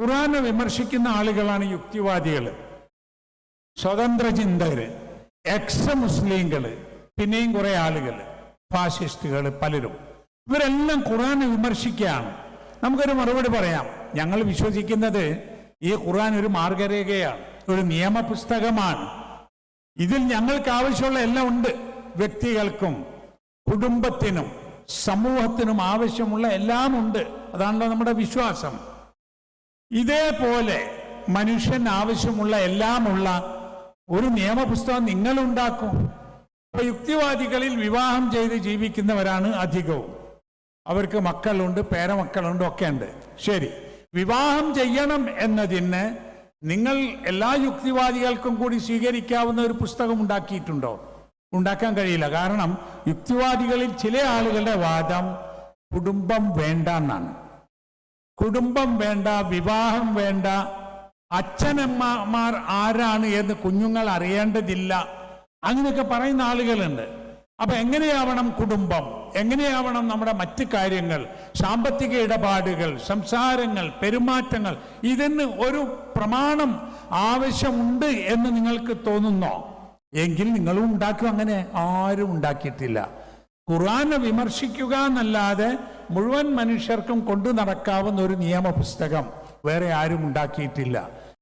ഖുറാനെ വിമർശിക്കുന്ന ആളുകളാണ് യുക്തിവാദികൾ സ്വതന്ത്ര ചിന്തകര് എക്സ് മുസ്ലിങ്ങൾ പിന്നെയും കുറെ ആളുകൾ ഫാസിസ്റ്റുകൾ പലരും. ഇവരെല്ലാം ഖുറാനെ വിമർശിക്കുകയാണ്. നമുക്കൊരു മറുപടി പറയാം. ഞങ്ങൾ വിശ്വസിക്കുന്നത് ഈ ഖുറാൻ ഒരു മാർഗരേഖയാണ് ഒരു നിയമപുസ്തകമാണ്. ഇതിൽ ഞങ്ങൾക്ക് ആവശ്യമുള്ള എല്ലാം ഉണ്ട്. വ്യക്തികൾക്കും കുടുംബത്തിനും സമൂഹത്തിനും ആവശ്യമുള്ള എല്ലാം ഉണ്ട് അതാണല്ലോ നമ്മുടെ വിശ്വാസം. ഇതേപോലെ മനുഷ്യൻ ആവശ്യമുള്ള എല്ലാമുള്ള ഒരു നിയമപുസ്തകം നിങ്ങൾ ഉണ്ടാക്കും അപ്പൊ യുക്തിവാദികളിൽ വിവാഹം ചെയ്ത് ജീവിക്കുന്നവരാണ് അധികവും. അവർക്ക് മക്കളുണ്ട് പേരമക്കളുണ്ട് ഒക്കെ ഉണ്ട് ശരി. വിവാഹം ചെയ്യണം എന്നതിന് നിങ്ങൾ എല്ലാ യുക്തിവാദികൾക്കും കൂടി സ്വീകരിക്കാവുന്ന ഒരു പുസ്തകം ഉണ്ടാക്കിയിട്ടുണ്ടോ? ഉണ്ടാക്കാൻ കഴിയില്ല. കാരണം യുക്തിവാദികളിൽ ചില ആളുകളുടെ വാദം കുടുംബം വേണ്ട എന്നാണ്. കുടുംബം വേണ്ട വിവാഹം വേണ്ട അച്ഛനമ്മമാർ ആരാണ് എന്ന് കുഞ്ഞുങ്ങൾ അറിയേണ്ടതില്ല. അങ്ങനെയൊക്കെ പറയുന്ന ആളുകളുണ്ട്. അപ്പൊ എങ്ങനെയാവണം കുടുംബം? എങ്ങനെയാവണം നമ്മുടെ മറ്റു കാര്യങ്ങൾ? സാമ്പത്തിക ഇടപാടുകൾ സംസാരങ്ങൾ പെരുമാറ്റങ്ങൾ ഇതിന് ഒരു പ്രമാണം ആവശ്യമുണ്ട് എന്ന് നിങ്ങൾക്ക് തോന്നുന്നോ? എങ്കിൽ നിങ്ങളും ഉണ്ടാക്കും. അങ്ങനെ ആരും ഉണ്ടാക്കിയിട്ടില്ല. ഖുറാനെ വിമർശിക്കുക എന്നല്ലാതെ മുഴുവൻ മനുഷ്യർക്കും കൊണ്ടു നടക്കാവുന്ന ഒരു നിയമപുസ്തകം വേറെ ആരും ഉണ്ടാക്കിയിട്ടില്ല.